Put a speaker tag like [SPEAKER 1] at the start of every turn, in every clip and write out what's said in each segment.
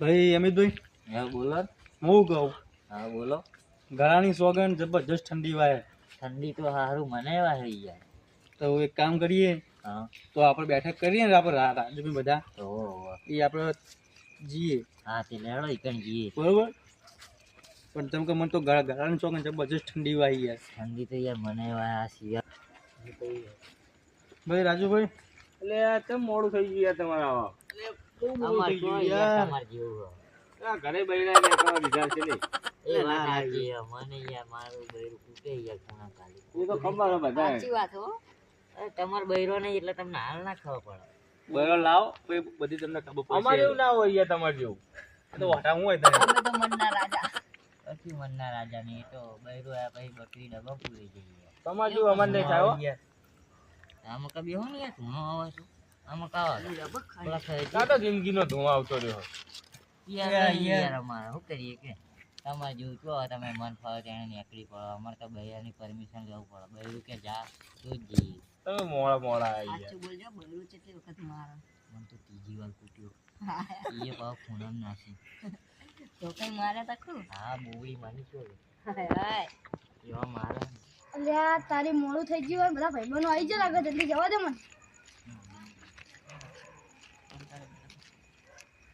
[SPEAKER 1] ભાઈ અમિતભાઈ?
[SPEAKER 2] હા બોલો.
[SPEAKER 1] હું કહું?
[SPEAKER 2] હા બોલો.
[SPEAKER 1] ગળાની સોગન જબરજસ્ત ઠંડી વાય
[SPEAKER 2] ઠંડી તો સારું મને વાળી યાર.
[SPEAKER 1] તો એક કામ કરીએ.
[SPEAKER 2] હા.
[SPEAKER 1] તો આપણે બેઠક કરીએ ને આપણે રા- રાજુભાઈ બધા. એ આપણે જઈએ
[SPEAKER 2] હા તે લેડો ઈકણ જઈએ
[SPEAKER 1] બરોબર? પણ તમે કે મને તો ગળા ગળાની સોગન જબરજસ્ત ઠંડી વાય યાર.
[SPEAKER 2] ઠંડી તો યાર મને વાય આ શિયાળ
[SPEAKER 1] ભાઈ રાજુભાઈ?
[SPEAKER 3] એટલે આ કેમ મોડું થઈ ગયું યાર તમારા?
[SPEAKER 2] અમાર. તમાર જેવું
[SPEAKER 3] ઘરે બૈરા ને તમારા લીધા છે નહીં.
[SPEAKER 2] એ વાત સાચી મને યાર મારું બૈરું કૂટે યાર ખૂણા ખાલી.
[SPEAKER 3] એ તો ખબર છે બધા
[SPEAKER 2] અરે તમાર બૈરો નહીં એટલે તમને હાલ ના ખબર પડે.
[SPEAKER 1] બરો લાવો પછી બધી તમને ખબર પડશે.
[SPEAKER 3] અમારે એવું ના હોય યાર તમારે જેવું.
[SPEAKER 1] તો વાટા હું હોય
[SPEAKER 2] પછી મનના રાજા ને એ તો બૈરો આ પછી બકરી ડબ્બા પૂરી જઈએ
[SPEAKER 3] તમારે જેવું અમારે નહીં થાય હો.
[SPEAKER 2] આમાં કભી હો ને યાર ધૂણો આવે છે આમાં કાવા
[SPEAKER 3] તો. જિંદગીનો ધુઆ આવતો રહ્યો.
[SPEAKER 2] યાર
[SPEAKER 1] યાર,
[SPEAKER 2] અમારે. શું કરીએ કે? તમારે જેવું તમે મન ફાવે તેને નીકળી પડો. અમારે તો બૈરાની પરમિશન લેવું પડે. બૈરું કે જા તું જ જઈએ
[SPEAKER 3] તમે મોડા મોડા આવી ગયા.
[SPEAKER 2] મને તો ત્રીજી વાર કૂટ્યો. એ ખૂણમ નાખી હા બોવડી માની છો એવા મારે.
[SPEAKER 4] અલ્યા તારી મોડું થઈ ગયું હોય બધા ભાઈબંધો આવી જાય લાગે જલ્દી જવા દે મને.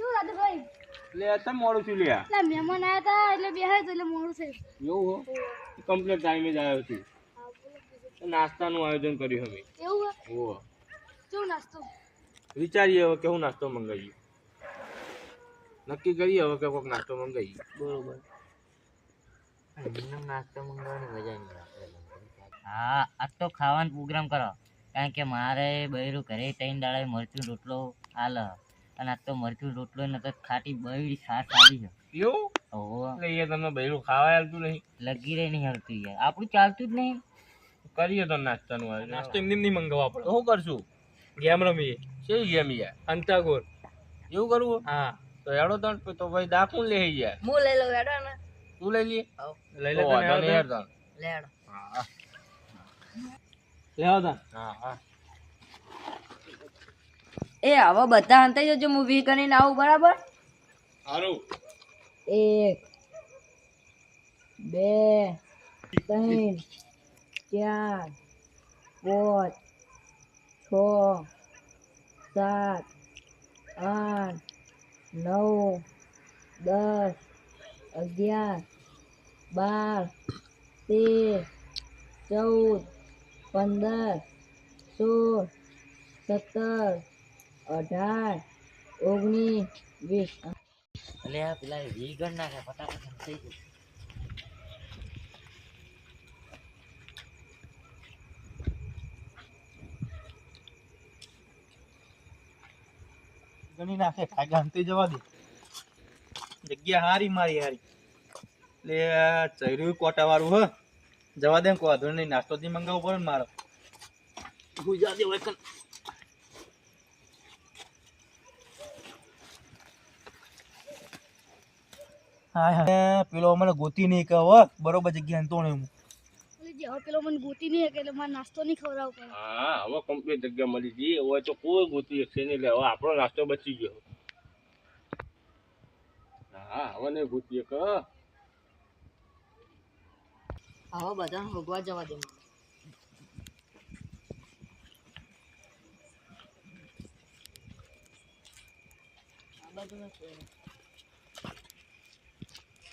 [SPEAKER 4] કેવું લાગે ભાઈ?
[SPEAKER 3] એટલે આ તમે મોડું છું લ્યા
[SPEAKER 4] એટલે મહેમાન આવ્યા હતા એટલે બેહાય તો એટલે મોડું છે
[SPEAKER 3] એવું હો? કમ્પ્લીટ ટાઈમે જ આવ્યો છું. નાસ્તાનું આયોજન કર્યું અમે.
[SPEAKER 4] એવું હો? કેવું નાસ્તો?
[SPEAKER 3] વિચારીએ હવે કેવું નાસ્તો મંગાવીએ. નક્કી કરીએ હવે કે કોઈક નાસ્તો મંગાવીએ.
[SPEAKER 1] બરોબર.
[SPEAKER 2] નાસ્તો મંગાવવાની મજા નહીં હા આજ તો ખાવાનો પ્રોગ્રામ કરો. કારણ કે મારે બૈરું ઘરે ત્રણ દાડા મરચું રોટલો હાલ અને આજ તો મરચું રોટલો ને તો ખાટી બળી ખાસ આવી છે.
[SPEAKER 3] એવું?
[SPEAKER 2] ઓહો
[SPEAKER 3] એટલે તમને બૈરું ખાવા આવતું નહીં.
[SPEAKER 2] લગી રહી નહીં હરતું યાર. આપણું ચાલતું જ નહીં.
[SPEAKER 3] કરીએ તો નાસ્તાનું આવે
[SPEAKER 1] નાસ્તો એમને એમ નહીં મંગાવવા
[SPEAKER 3] તો શું કરશું?
[SPEAKER 1] ગેમ રમીએ.
[SPEAKER 3] કેવી ગેમ યાર?
[SPEAKER 1] અંતાગોર.
[SPEAKER 3] એવું કરવું?
[SPEAKER 1] હા.
[SPEAKER 3] તો એડો તણ તો ભાઈ દાખું લે યાર
[SPEAKER 2] હું લઈ લઉં એડો ને.
[SPEAKER 3] તું લઈ લઈએ
[SPEAKER 1] લઈ
[SPEAKER 3] તો
[SPEAKER 1] લે
[SPEAKER 3] વાંધો યાર તણ.
[SPEAKER 2] લેડો.
[SPEAKER 3] હા.
[SPEAKER 1] લેવા તણ
[SPEAKER 3] હા હા.
[SPEAKER 5] એ હવે બધા હંતાઈ જજો મૂવી કરીને આવું બરાબર?
[SPEAKER 3] સારું
[SPEAKER 5] એક બે ત્રણ ચાર પાંચ છ સાત આઠ નવ દસ અગિયાર બાર તેર ચૌદ પંદર સોળ સત્તર અઢાર ઓગણીસ વીસ.
[SPEAKER 2] એટલે આ પેલા વી ગણ નાખે ફટાફટ થઈ ગયું.
[SPEAKER 1] ગણી નાખે કાકા અંતે જવા દે. જગ્યા હારી મારી હારી. એટલે આ ચૈરું કોટા વાળું હ. જવા દે કોઈ વાંધો નહીં નાસ્તો થી મંગાવવો પડે ને મારો. ગુજરાતી હોય હા હા પેલો મને ગોતી નહીં કે હો. બરોબર જગ્યા અંતો નહીં હું.
[SPEAKER 4] હવે પેલો મને ગોતી નહીં એટલે મારે નાસ્તો નહીં ખવડાવવો પડે.
[SPEAKER 3] હા હવે કમ્પ્લીટ જગ્યા મળી ગઈ. હવે તો કોઈ ગોતી શકશે નહીં. એટલે હવે આપણો નાસ્તો બચી ગયો. હા હવે નહીં ગોતીએ કે
[SPEAKER 5] હવે બધા ભગવા જવા દે.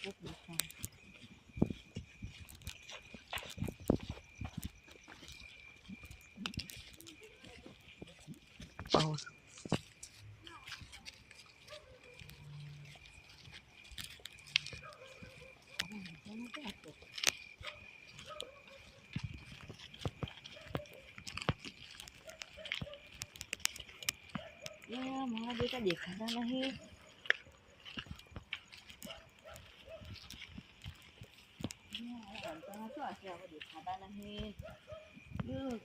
[SPEAKER 5] rất bị cao bầu Yeah, mau dia tadi kan dah lahir. દેખાતા નહીં.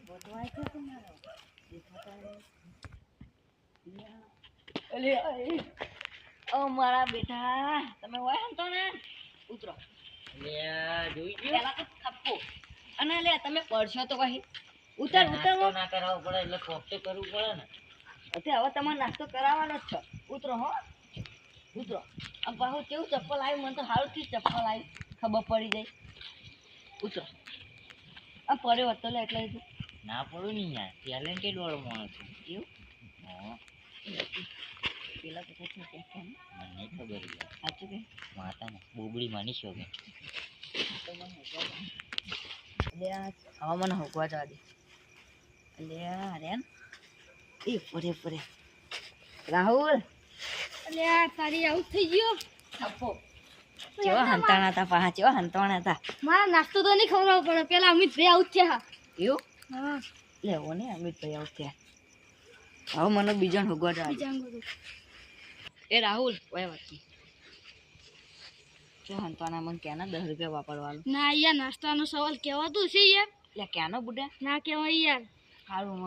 [SPEAKER 5] બધવાય છે તમારો. દેખાતા મારા બેટા તમે હોય તો ને ઉતરો.
[SPEAKER 2] જોઈ ગયો.
[SPEAKER 5] થપ્પો અને લે તમે પડશો તો કહી ઉતર ઉતર.
[SPEAKER 2] ના કરાવવો પડે એટલે કોક તો કરવું પડે ને.
[SPEAKER 5] હવે તમારે નાસ્તો કરાવવાનો જ છે. ઉતરો હો. ઉતરો. પાછું કેવું ચપ્પલ આવ્યું મને તો સારુંથી જ ચપ્પલ આવી. ખબર પડી જાય. ઉતરો. આ પડ્યો હતો લે એટલે
[SPEAKER 2] ના પડું નહીં યાર ટેલેન્ટેડ વાળો માણસ છું?
[SPEAKER 5] એવું?
[SPEAKER 2] હા.
[SPEAKER 5] પેલા તો કશું કે છે
[SPEAKER 2] મને ખબર છે
[SPEAKER 5] સાચું કે?
[SPEAKER 2] માતાને. બોબડી માની
[SPEAKER 5] એટલે આ હવે મને હકવા જવા દે. એટલે આ રે એ પડે પડે રાહુલ.
[SPEAKER 4] એટલે આ તારી આવું થઈ ગયો?
[SPEAKER 5] થપ્પો કેવા હંતાણા હતા પાહા કેવા હંતાણા હતા
[SPEAKER 4] મારા નાસ્તો તો નહીં ખવડાવવો પડે. પેલા અમિતભાઈ આવું થયા
[SPEAKER 5] એવું?
[SPEAKER 4] હા.
[SPEAKER 5] લેવો ને અમિતભાઈ આવું હવે મને જવા
[SPEAKER 4] બીજા બધું
[SPEAKER 5] એ રાહુલ ઓય વાકી જો હંતાણા મને ક્યાંના દસ રૂપિયા વાપરવાનું?
[SPEAKER 4] ના યાર નાસ્તાનો સવાલ કહેવાતું છે યાર.
[SPEAKER 5] એટલે ક્યાંનો બુડા?
[SPEAKER 4] ના કહેવાય યાર.
[SPEAKER 5] સારું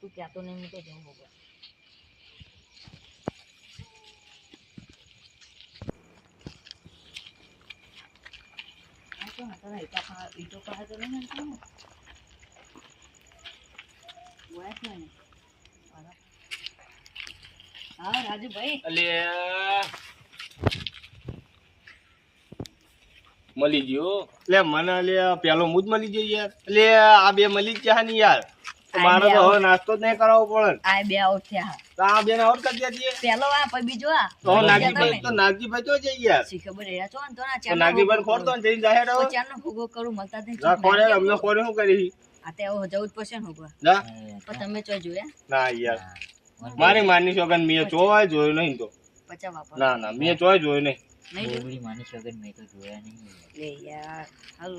[SPEAKER 5] તું કહેતો નહીં તો જવું હોગવા આ તો પા- ઈટો પાસે તો નહીં છે ને? બરાબર. હા રાજુભાઈ
[SPEAKER 3] એટલે મળી ગયો એટલે મને લે પેલો મુજ મળી ગયો યાર એટલે આ બે મળી જ ને યાર મારે તો હવે નાસ્તો જ નહીં કરાવવો પડે
[SPEAKER 5] આ બે આઉટ
[SPEAKER 3] આ બેને આઉટ કરી દેજે.
[SPEAKER 5] પેલો આ પછી બીજો આ.
[SPEAKER 3] તો
[SPEAKER 5] બીજા
[SPEAKER 3] નાગજીભાઈ
[SPEAKER 5] તમે.
[SPEAKER 3] તો નાગજીભાઈ તો છે યાર.
[SPEAKER 5] શી ખબર છો ને તો ના
[SPEAKER 3] તો નાગજીભાઈ
[SPEAKER 5] કરું. ભૂગો મળતા નહીં.
[SPEAKER 3] ના
[SPEAKER 5] ચૂપ
[SPEAKER 3] અમને. ખોરે શું કરી
[SPEAKER 5] આ તે હવે જવું જ પડશે ને ભૂગવા.
[SPEAKER 3] ના.
[SPEAKER 5] પણ તમે ચો જોયા.
[SPEAKER 3] ના યાર. મારી માની શોગન મેં ચોય જોયું નહીં તો.
[SPEAKER 5] પચા વાપર
[SPEAKER 3] ના ના મેં ચોય જોયું નહીં.
[SPEAKER 5] નહીં
[SPEAKER 2] માની શોખે મેં તો જોયા નહીં.
[SPEAKER 5] લે યાર હાલો.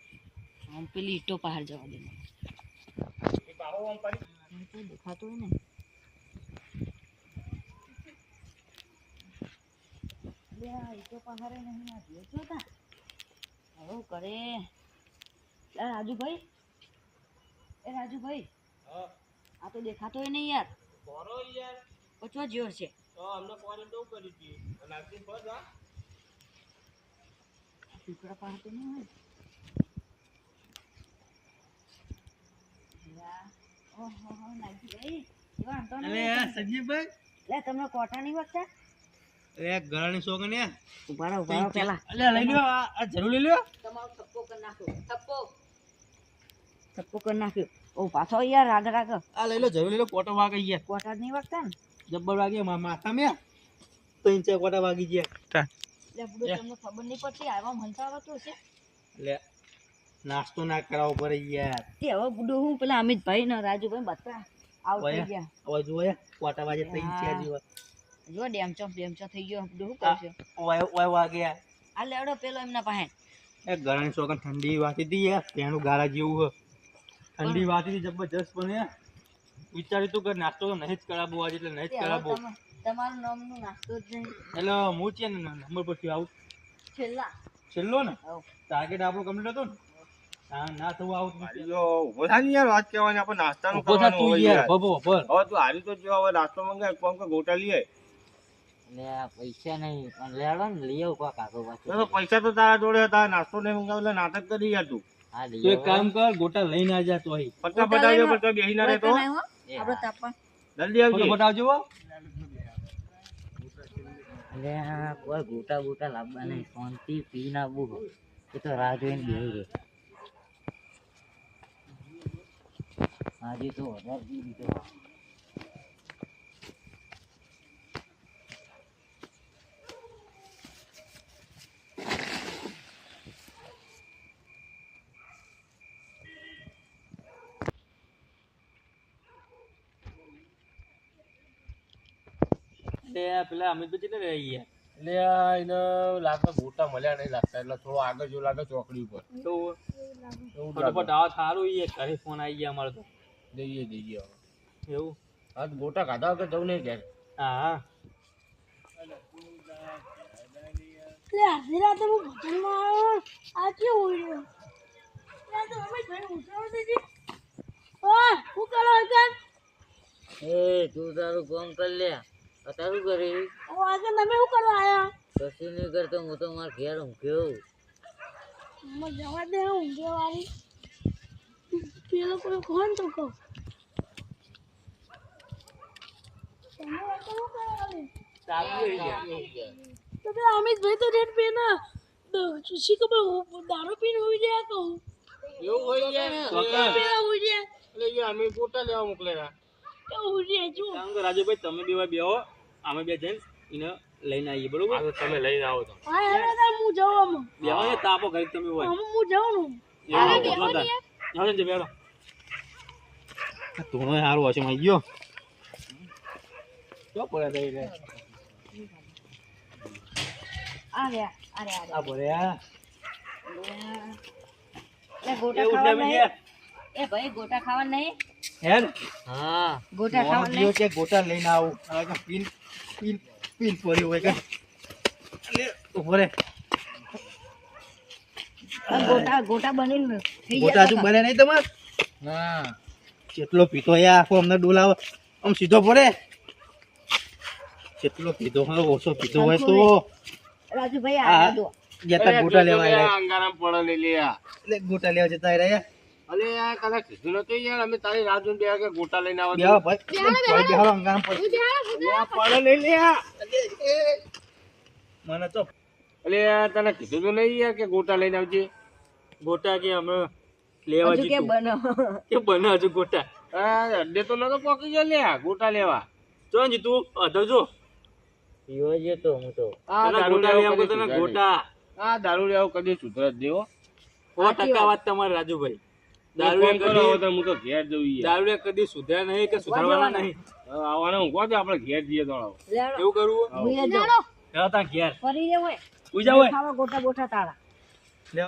[SPEAKER 5] આમ પેલી ઈટો બહાર જવા દે દેખાતું હોય ને આ આ તા કરે રાજુભાઈ એ રાજુભાઈ આ તો દેખાતો હોય નહીં યાર. પચવા જેવો છે પાડતો નહીં હોય યા, ઓહો હો, નાગજીભાઈ, એવા વાંધો નહીં.
[SPEAKER 1] અલે
[SPEAKER 5] લે તમને કોટા નહીં વાગતા
[SPEAKER 1] અરે ઘરાની શોગન યાર
[SPEAKER 5] ઊભા ઊભા પેલા
[SPEAKER 1] અલે લઈ લ્યો આ આ જરૂર લઈ લ્યો.
[SPEAKER 5] તમારો થપ્પો કરી નાખ્યો થપ્પો. થપ્પો કરી નાખ્યો. ઓ પાછો યાર આગળ
[SPEAKER 1] આ લઈ લો જરૂર લઈ લો કોટો વાગી ગયા.
[SPEAKER 5] કોટા નહીં વાગતા ને?
[SPEAKER 1] જબ્બર વાગી મા માથા મેં. ત્રણ ચાર કોટા વાગી ગયા.
[SPEAKER 5] લે તમને ખબર નહીં પડતી આવા મનતા આવતું હશે
[SPEAKER 1] એટલે નાસ્તો ના કરાવો પડે યાર.
[SPEAKER 5] તે હવે બુડો હું પેલા અમિતભાઈ ને રાજુભાઈ બતા આવ થઈ. ગયા.
[SPEAKER 1] હવે જુઓ યાર કોટા વાજે થઈ ચાર જીવ
[SPEAKER 5] જો ડેમચો ડેમચો થઈ ગયો. બુડો હું. કરશે?
[SPEAKER 1] ઓય ઓય વાગ્યા
[SPEAKER 5] આ. લેડો પેલો એમના પાસે.
[SPEAKER 1] એ ઘરાની શોગન ઠંડી વાતી હતી યાર. તેનું ગારા જેવું હ. ઠંડી વાતી હતી જબરજસ્ત પણ વિચાર્યું તું કે નાસ્તો નહીં જ કરાવવો આજે એટલે નહીં જ
[SPEAKER 5] તમે- તમારું નામનું નાસ્તો જ નહીં.
[SPEAKER 1] એટલે હું છે ને નંબર પરથી આવું.
[SPEAKER 5] છેલ્લા.
[SPEAKER 1] છેલ્લો ને. ટાર્ગેટ આપણો કમ્પ્લીટ હતો ને? ના તો આવું
[SPEAKER 3] જો ઊભો થા યાર વાત કહેવાની આપણે નાસ્તાનું કરવાનું હોય
[SPEAKER 1] યાર
[SPEAKER 3] યાર.
[SPEAKER 1] બબો ભર.
[SPEAKER 3] હવે તું હારી તો જો હવે નાસ્તો મંગાય કોમ કે ગોટા લઈએ
[SPEAKER 2] આ પૈસા નહીં પણ લેડો ને લઈ આવ કોક
[SPEAKER 3] તો પૈસા તો તારા જોડે હતા નાસ્તો નહીં મંગાવ એટલે નાટક કરી યાર તું.
[SPEAKER 2] હા લઈ
[SPEAKER 1] એક કામ કર ગોટા લઈને આ જા તો અહીં
[SPEAKER 3] ફટાફટ આવજો પણ તો ના
[SPEAKER 2] એ
[SPEAKER 5] આપણે
[SPEAKER 2] હા.
[SPEAKER 5] તાપવા
[SPEAKER 3] જલ્દી આવજો.
[SPEAKER 1] ફટાફટ આવજો હો.
[SPEAKER 2] કોઈ ગોટા બોટા લાવવા નહીં શાંતિ પી ના બુ એ તો રાહ જોઈને બેહી રહે. આજે તો વધારે પી દીધો
[SPEAKER 1] પેલા અમિતભાઈ કેટલે રહી ગયા
[SPEAKER 3] એટલે એને લાગતા ગોટા મળ્યા નહીં લાગતા એટલે થોડો આગળ જો લાગે ચોકડી ઉપર.
[SPEAKER 1] તો ફટાફટ આવો સારું ઈ ઘરે ફોન આવી ગયા અમારે તો.
[SPEAKER 3] જઈએ જઈએ
[SPEAKER 1] એવું?
[SPEAKER 3] આ તો ગોટા ખાધા વગર જવું નહીં ઘેર
[SPEAKER 1] હા.
[SPEAKER 4] એટલે રાતે હું ભજનમાં આવ્યો આ કેવું હોય ત્યાં અમે ઘરે દીધી કરો
[SPEAKER 2] એ તું તારું કામ કર લે. આ તારું કરી
[SPEAKER 4] તમે શું કરવા આવ્યા?
[SPEAKER 2] કશું નહીં કરતો હું તો મારા ઘેર ઊંઘ્યો.
[SPEAKER 4] મને જવા દે ઊંઘ્યો વાળી. તો કહો તમે વાતો શું કરવાની? તો પેલા અમિતભાઈ તો રેડ પીને શી ખબર હું દારૂ પીને ઉઈ જાય કહું
[SPEAKER 3] એવું હોય યાર
[SPEAKER 4] પેલા ઉઈ જાય
[SPEAKER 3] એટલે યાર અમે ગોટા લેવા મોકલેલા
[SPEAKER 4] એવું જાય જો.
[SPEAKER 1] રાજુભાઈ તમે બે બેહો અમે બે જઈને એને લઈને આવીએ બરોબર?
[SPEAKER 3] આ તો તમે લઈને આવો તો.
[SPEAKER 4] હા તાર હું જાઉં આમાં
[SPEAKER 1] બેહો ને તાપો ઘરે તમે હોય.
[SPEAKER 4] હું જાઉં ને.
[SPEAKER 1] એવું કેટલો તાર? જાઓ ને બેહો ધૂણો સારું હશે માં ગયો. ક્યાં પડે રહી રે
[SPEAKER 5] આ રહ્યા આ
[SPEAKER 1] ભર્યા?
[SPEAKER 5] એ ગોટા ખાવા નહીં? એ ભાઈ ગોટા ખાવા નહીં?
[SPEAKER 1] હેડ
[SPEAKER 2] હા.
[SPEAKER 5] ગોટા ખાવા નહીં?
[SPEAKER 1] કે ગોટા લઈને આવું. હવે પીન પીન પીન પડી હોય કે. લે ઊભો રે.
[SPEAKER 5] ગોટા ગોટા બનીને થઈ
[SPEAKER 1] ગોટા હજુ બને નહીં તમાર?
[SPEAKER 2] ના.
[SPEAKER 1] કેટલો પીતો એ આખો અમને ડોલાવો. આમ સીધો પડે. કેટલો પીધો હોય ઓછો પીધો હોય તો
[SPEAKER 5] રાજુભાઈ આ દો
[SPEAKER 1] જતા ગોટા લેવા આવ્યા
[SPEAKER 3] અંગારામ પડે લઈ લે આ.
[SPEAKER 1] એટલે ગોટા લેવા જતા રહ્યા
[SPEAKER 3] અલે યાર કદાચ કીધું નતું યાર અમે તારી રાહ જોઈને કે ગોટા લઈને આવો
[SPEAKER 1] બેહો ભાઈ ભાઈ. બેહો અંગામ પર
[SPEAKER 3] પડે. નહીં લે આ.
[SPEAKER 1] મને તો
[SPEAKER 3] અલે તને કીધું તો નહીં યાર કે ગોટા લઈને આવજે.
[SPEAKER 1] ગોટા કે અમે લેવા
[SPEAKER 5] હજુ કે બનો
[SPEAKER 1] કે બને હજુ ગોટા.
[SPEAKER 3] અડે તો નતો પોકી ગયો લ્યા ગોટા લેવા.
[SPEAKER 1] જો જીતું અધો જો.
[SPEAKER 2] પીવો જતો હું તો.
[SPEAKER 3] આ દારૂ
[SPEAKER 1] ગોટા
[SPEAKER 3] લેવા કો
[SPEAKER 1] તને ગોટા.
[SPEAKER 3] આ દારૂ લેવા કદી સુધર જ દેવો.
[SPEAKER 1] સો ટકા વાત. તમારે રાજુભાઈ. દારૂ કદી
[SPEAKER 3] હું તો ઘેર જવું
[SPEAKER 1] દારૂ કદી સુધર્યા નહીં કે સુધારવાના નહીં?
[SPEAKER 3] આવવાના ઊંઘવા દે આપણે ઘેર જઈએ તો
[SPEAKER 1] એવું કરવું? ઘેર.
[SPEAKER 5] ફરી
[SPEAKER 1] જવું હોય.
[SPEAKER 5] ગોટા ગોટા તાળા.